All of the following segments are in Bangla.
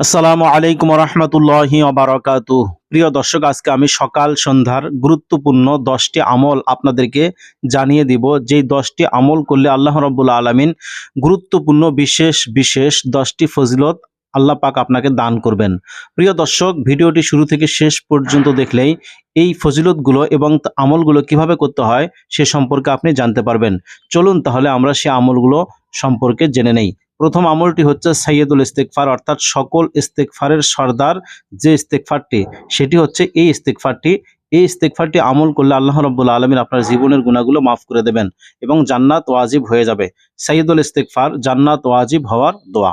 আসসালামু আলাইকুম রহমতুল্লাহি বারাকাতু প্রিয় দর্শক, আজকে আমি সকাল সন্ধ্যার গুরুত্বপূর্ণ দশটি আমল আপনাদেরকে জানিয়ে দিব। যেই দশটি আমল করলে আল্লাহ রব্বুল আলমিন গুরুত্বপূর্ণ, বিশেষ বিশেষ দশটি ফজিলত আল্লাহ পাক আপনাকে দান করবেন। প্রিয় দর্শক, ভিডিওটি শুরু থেকে শেষ পর্যন্ত দেখলেই এই ফজিলতগুলো এবং আমলগুলো কীভাবে করতে হয় সে সম্পর্কে আপনি জানতে পারবেন। চলুন তাহলে আমরা সে আমলগুলো সম্পর্কে জেনে নেই। প্রথম আমলটি হচ্ছে সাইয়দুল ইস্তেকফার অর্থাৎ সকল ইস্তেকফারের সর্দার যে ইস্তেকফারটি সেটি হচ্ছে এই ইস্তেকফারটি এই ইস্তেকফারটি আমল করলে আল্লাহ রব্বুল আলমিন আপনার জীবনের গুণাগুলো মাফ করে দেবেন এবং জান্নাত ওয়াজিব হয়ে যাবে। সাইয়দুল ইস্তেকফার জান্নাত ওয়াজিব হওয়ার দোয়া।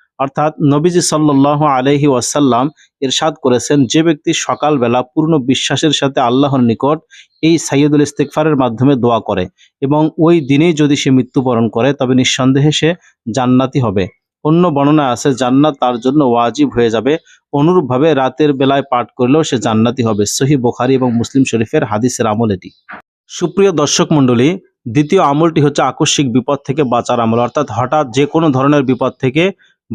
অর্থাৎ নবীজি সাল্লাল্লাহু আলাইহি ওয়াসাল্লাম ইরশাদ করেছেন, যে ব্যক্তি সকালবেলা পূর্ণ বিশ্বাসের সাথে আল্লাহর নিকট এই সাইয়্যিদুল ইস্তিগফারের মাধ্যমে দোয়া করে এবং ওই দিনেই যদি সে মৃত্যুবরণ করে, তবে নিঃসন্দেহে সে জান্নাতি হবে। অন্য বর্ণনা আছে, জান্নাত তার জন্য ওয়াজিব হয়ে যাবে। অনুরূপভাবে রাতের বেলায় পাঠ করলেও সে জান্নাতি হবে। সহি বোখারি এবং মুসলিম শরীফের হাদিসের আমল এটি। সুপ্রিয় দর্শক মণ্ডলী, দ্বিতীয় আমলটি হচ্ছে আকস্মিক বিপদ থেকে বাঁচার আমল। অর্থাৎ হঠাৎ যে কোনো ধরনের বিপদ থেকে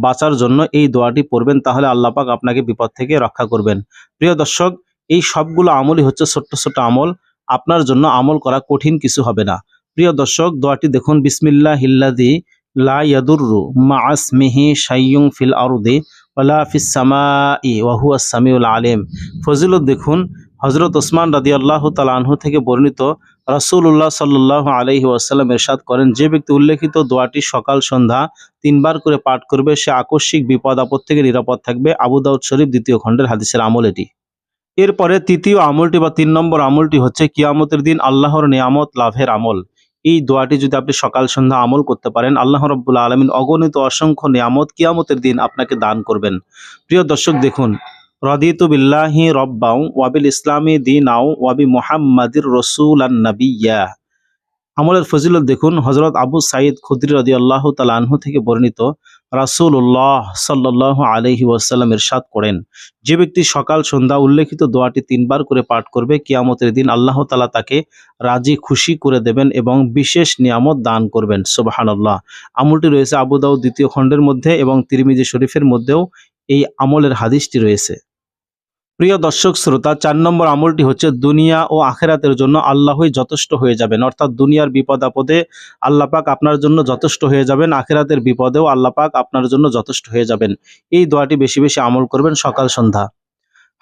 বাঁচার জন্য এই দোয়াটি পড়বেন, তাহলে আল্লাহ পাক আপনাকে বিপদ থেকে রক্ষা করবেন। প্রিয় দর্শক, এই সবগুলো আমলই হচ্ছে ছোট্ট ছোট্ট আমল। আপনার জন্য আমল করা কঠিন কিছু হবে না। প্রিয় দর্শক, দোয়াটি দেখুন বিসমিল্লাহ হিল্লাদি লা ইয়াদুররু মা আসমিহি শাইয়ুং ফিল আরদি ওয়ালা ফিস সামাই ওয়া হুয়া সামিউল আলিম। ফজিলত দেখুন, হযরত ওসমান রাদিয়াল্লাহু তাআলা আনহু থেকে বর্ণিত রাসূলুল্লাহ সাল্লাল্লাহু আলাইহি ওয়াসাল্লাম এরশাদ করেন, যে ব্যক্তি উল্লেখিত দোয়াটি সকাল, সন্ধ্যা তিনবার করে পাঠ করবে, সে আকস্মিক বিপদ, আপদ থেকে নিরাপদ থাকবে। আবু দাউদ শরীফ দ্বিতীয় খণ্ডের হাদিসের আমল এটি। এরপরে তৃতীয় আমলটি বা তিন নম্বর আমলটি হচ্ছে কিয়ামতের দিন আল্লাহর নিয়ামত লাভের আমল। এই দোয়াটি যদি আপনি সকাল, সন্ধ্যা আমল করতে পারেন, আল্লাহ রব্বুল আলমিন অগণিত অসংখ্য নিয়ামত কিয়ামতের দিন আপনাকে দান করবেন। প্রিয় দর্শক, দেখুন রদিতু বিল্লাহি রব্বাউ ওয়াবিল ইসলামী দিনাও ওয়াবি মুহাম্মাদির রসুল আন নবিয়া আমলের ফজিলত দেখুন হজরত আবু সাইদ খুদ্রি রদি আল্লাহ আনহু থেকে বর্ণিত রাসূলুল্লাহ সাল্লাহ আলহি ওয়াসাল্লাম ইরশাদ করেন, যে ব্যক্তি সকাল, সন্ধ্যা উল্লেখিত দোয়াটি তিনবার করে পাঠ করবে, কিয়ামতের দিন আল্লাহ তালা তাকে রাজি, খুশি করে দেবেন এবং বিশেষ নিয়ামত দান করবেন। সুবাহানাল্লাহ। আমলটি রয়েছে আবু দাউদ দ্বিতীয় খণ্ডের মধ্যে এবং তিরমিজি শরীফের মধ্যেও এই আমলের হাদিসটি রয়েছে। প্রিয় দর্শক শ্রোতা, চার নম্বর আমলটি হচ্ছে, দুনিয়া ও আখেরাতের জন্য আল্লাহই যথেষ্ট হয়ে যাবেন। অর্থাৎ দুনিয়ার বিপদ আপদে আল্লাহ পাক আপনার জন্য যথেষ্ট হয়ে যাবেন, আখেরাতের বিপদেও আল্লাহ পাক আপনার জন্য যথেষ্ট হয়ে যাবেন। এই দোয়াটি বেশি বেশি আমল করবেন সকাল সন্ধ্যা।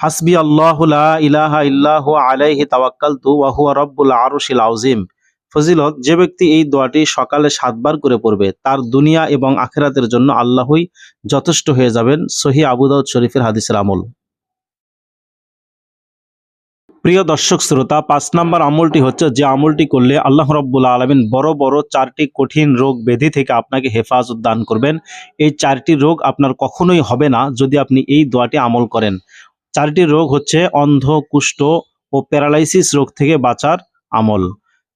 হাসবি আল্লাহ লা ইলাহা ইল্লাহু আলাইহি তাওয়াক্কালতু ওয়া হুয়া রব্বুল আরশিল আযীম। ফজিলত, যে ব্যক্তি এই দোয়াটি সকালে সাতবার করে পড়বে, তার দুনিয়া এবং আখেরাতের জন্য আল্লাহই যথেষ্ট হয়ে যাবেন, সহি আবু দাউদ শরীফের হাদিসের আমল। প্রিয় দর্শক শ্রোতা, পাঁচ নম্বর আমলটি হচ্ছে যে আমলটি করলে আল্লাহ রব্বুল আলমিন বড় বড় চারটি কঠিন রোগ ব্যাধি থেকে আপনাকে হেফাজত দান করবেন। এই চারটি রোগ আপনার কখনোই হবে না যদি আপনি এই দোয়াটি আমল করেন। চারটি রোগ হচ্ছে অন্ধ, কুষ্ঠ ও প্যারালাইসিস রোগ থেকে বাঁচার আমল।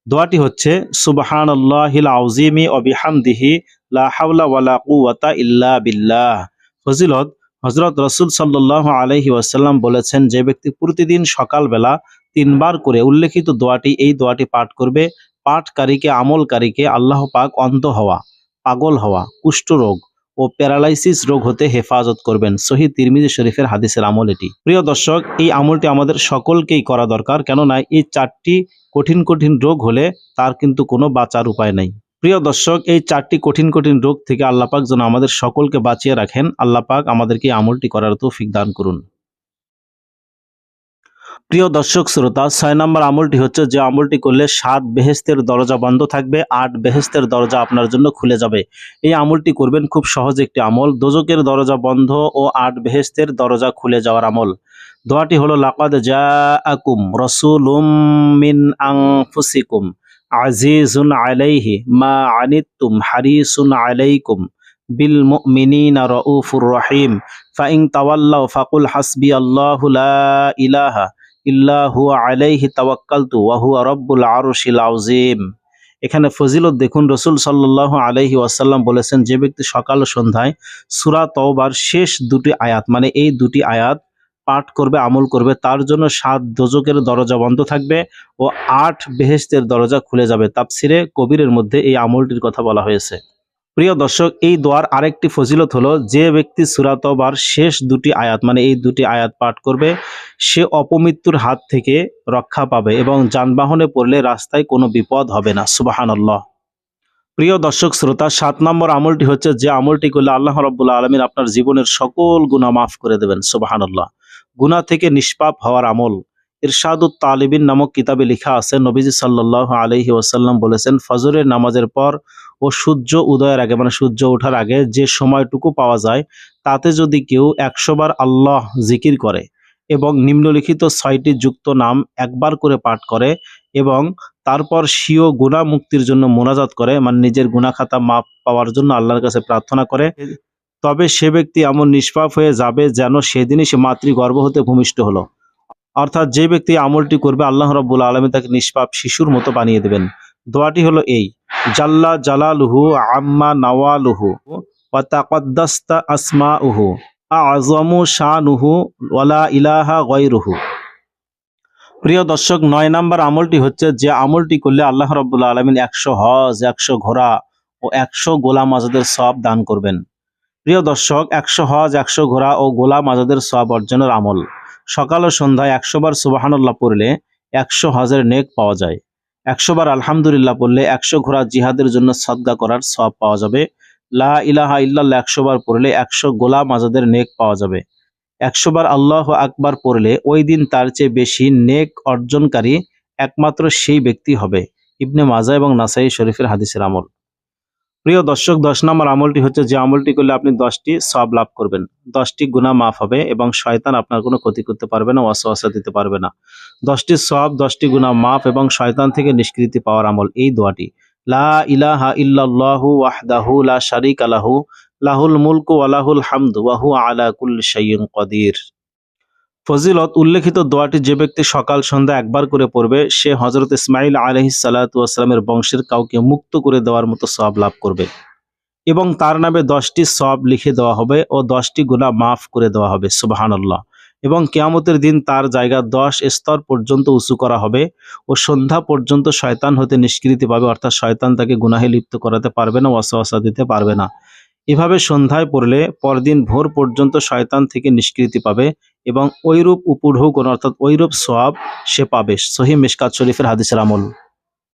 দোয়াটি হচ্ছে সুবহান আল্লাহিল আউজিমি অবিহামদিহি লা হাওলা ওয়ালা ইল্লা বিল্লাহ। ফজিলত হজরত রসুল সাল্লাহ আলহি ওয়াসাল্লাম বলেছেন, যে ব্যক্তি প্রতিদিন সকালবেলা তিনবার করে উল্লেখিত দোয়াটি, এই দোয়াটি পাঠ করবে, পাঠকারীকে, আমলকারীকে আল্লাহ পাক অন্ধ হওয়া, পাগল হওয়া কুষ্ঠরোগ ও প্যারালাইসিস রোগ হতে হেফাজত করবেন। শহীদ তিরমিজি শরীফের হাদিসের আমল এটি। প্রিয় দর্শক, এই আমলটি আমাদের সকলকেই করা দরকার, কেননা এই চারটি কঠিন কঠিন রোগ হলে তার কিন্তু কোনো বাঁচার উপায় নেই। প্রিয় দর্শক, এই চারটি কঠিন কঠিন রোগ থেকে আল্লাপাক যেন আমাদের সকলকে বাঁচিয়ে রাখেন, আল্লাপাক আমাদেরকে আমলটি করার তৌফিক দান করুন। প্রিয় দর্শক, শ্রোতা, ছয় নম্বর আমলটি হচ্ছে যে আমলটি করলে সাত বেহেস্তের দরজা বন্ধ থাকবে, আট বেহেস্তের দরজা আপনার জন্য খুলে যাবে। এই আমলটি করবেন খুব সহজ একটি আমল দোজকের দরজা বন্ধ ও আট বেহেস্তের দরজা খুলে যাওয়ার আমল। দোয়াটি হলো, লাকাদ জাআকুম রাসূলুম মিন আনফুসিকুম। আজিজুন আলাইহি মা আনিতুম হারিসুন আলাইকুম বিল মুমিনিনা রাউফুর রহিম ফাইন তাওয়াল্লাও ফাকুল হাসবি আল্লাহু লা ইলাহা ইল্লা হুয়া আলাইহি তাওয়াক্কালতু ওয়া হুয়া রাব্বুল আরশিল আযীম। এখানে ফজিলত দেখুন, রসুল সাল্লাল্লাহু আলাইহি ওয়াসাল্লাম বলেছেন, যে ব্যক্তি সকাল ও সন্ধ্যায় সূরা তওবার শেষ দুটি আয়াত মানে এই দুটি আয়াত পাঠ করবে, আমল করবে, তার জন্য সাত দোজকের দরজা বন্ধ থাকবে ও আট বেহেস্তের দরজা খুলে যাবে। তাপসিরে কবিরের মধ্যে এই আমলটির কথা বলা হয়েছে। প্রিয় দর্শক, এই দোয়ার আরেকটি ফজিলত হলো, যে ব্যক্তি সুরাতবার শেষ দুটি আয়াত মানে এই দুটি আয়াত পাঠ করবে, সে অপমৃত্যুর হাত থেকে রক্ষা পাবে এবং যানবাহনে পড়লে রাস্তায় কোনো বিপদ হবে না। সুবাহানল্লাহ। প্রিয় দর্শক, শ্রোতা, সাত নম্বর আমলটি হচ্ছে, যে আমলটি করলে আল্লাহ রব্বুল্লা আলমিন আপনার জীবনের সকল গুণা মাফ করে দেবেন। সুবাহানল্লাহ। গুণা থেকে নিষ্পাপ হওয়ার আমল। ইরশাদুত তালিবিন নামক কিতাবে লেখা আছে, নবীজি সাল্লাহ আলহি ওয়াসাল্লাম বলেছেন, ফজরের নামাজের পর ও সূর্য উদয়ের আগে মানে সূর্য ওঠার আগে যে সময়টুকু পাওয়া যায়, তাতে যদি কেউ একশোবার আল্লাহ জিকির করে এবং নিম্নলিখিত ছয়টি যুক্ত নাম একবার করে পাঠ করে এবং তারপর স্বীয় গুণা মুক্তির জন্য মোনাজাত করে মানে নিজের গুণা খাতা মাপ পাওয়ার জন্য আল্লাহর কাছে প্রার্থনা করে তবে সে ব্যক্তি এমন নিষ্পাপ হয়ে যাবে যেন সেদিনই সে মাতৃগর্ভ হতে ভূমিষ্ঠ হলো। অর্থাৎ যে ব্যক্তি আমলটি করবে, আল্লাহ রব্বুল আলমী তাকে নিষ্পাপ শিশুর মতো বানিয়ে দেবেন। দোয়াটি হলো এই, জাল্লা জালালুহু আম্মা নওয়ালুহু ওয়া তাকদ্দাস্তা আসমাউহু আযমু শানুহু ওয়ালা ইলাহা গায়রুহু। প্রিয় দর্শক, নয় নাম্বার আমলটি হচ্ছে যে আমলটি করলে আল্লাহ রব্বুল্লা আলমিন একশো হজ, একশো ঘোড়া ও একশো গোলাম আজাদের সব দান করবেন। প্রিয় দর্শক, একশো হজ, একশো ঘোড়া ও গোলাম আজাদের সব অর্জনের আমল। সকাল ও সন্ধ্যায় একশো বার সুবাহানুল্লাহ পড়লে একশো হজের নেক পাওয়া যায়। একশো বার আলহামদুলিল্লাহ পড়লে একশো ঘোড়া জিহাদের জন্য সদ্গা করার সব পাওয়া যাবে। লা ইলাহা একশো বার পড়লে একশো গোলাম আজাদের নেক পাওয়া যাবে। একশো বার আল্লাহ আকবার পড়লে ওই দিন তার চেয়ে বেশি নেক অর্জনকারী একমাত্র সেই ব্যক্তি হবে। ইবনে মাজা এবং নাসাই শরীফের হাদিসের আমল। প্রিয় দর্শক, দশ নম্বর আমলটি হচ্ছে যে আমলটি করলে আপনি দশটি সব লাভ করবেন। দশটি গুণা মাফ হবে এবং শয়তান আপনার কোনো ক্ষতি করতে পারবে না, ওয়াসওয়াসা দিতে পারবে না। দশটি সব দশটি গুণা মাফ এবং শয়তান থেকে নিষ্কৃতি পাওয়ার আমল, এই দোয়াটি। লা ইলাহা ইল্লাল্লাহু ওয়াহদাহু লা শারিকা লাহু, লাহুল মুলকু ওয়ালাহুল হামদু ওয়াহু আলা কুল্লি শাইইন কদির। ফজিলত উল্লেখিত দোয়াটি যে ব্যক্তি সকাল, সন্ধ্যা একবার করে পড়বে, সে হজরত ইসমাইল আলহি সাল্লাতামের বংশের কাউকে মুক্ত করে দেওয়ার মতো সব লাভ করবে এবং তার নামে দশটি সব লিখে দেওয়া হবে ও দশটি গুণা মাফ করে দেওয়া হবে, সুবাহানাল্লাহ। এবং কেয়ামতের দিন তার জায়গা দশ স্তর পর্যন্ত উঁচু করা হবে ও সন্ধ্যা পর্যন্ত শয়তান হতে নিষ্কৃতি পাবে, অর্থাৎ শয়তান তাকে গুনাহে লিপ্ত করাতে পারবে না, ওয়াসওয়াসা দিতে পারবে না। এভাবে সন্ধ্যায় পড়লে পরদিন ভোর পর্যন্ত শয়তান থেকে নিষ্কৃতি পাবে এবং ঐরূপ উপঢৌকন অর্থাৎ ঐরূপ সব সে পাবে। সহি মিশকাত শরীফের হাদিসের আমল।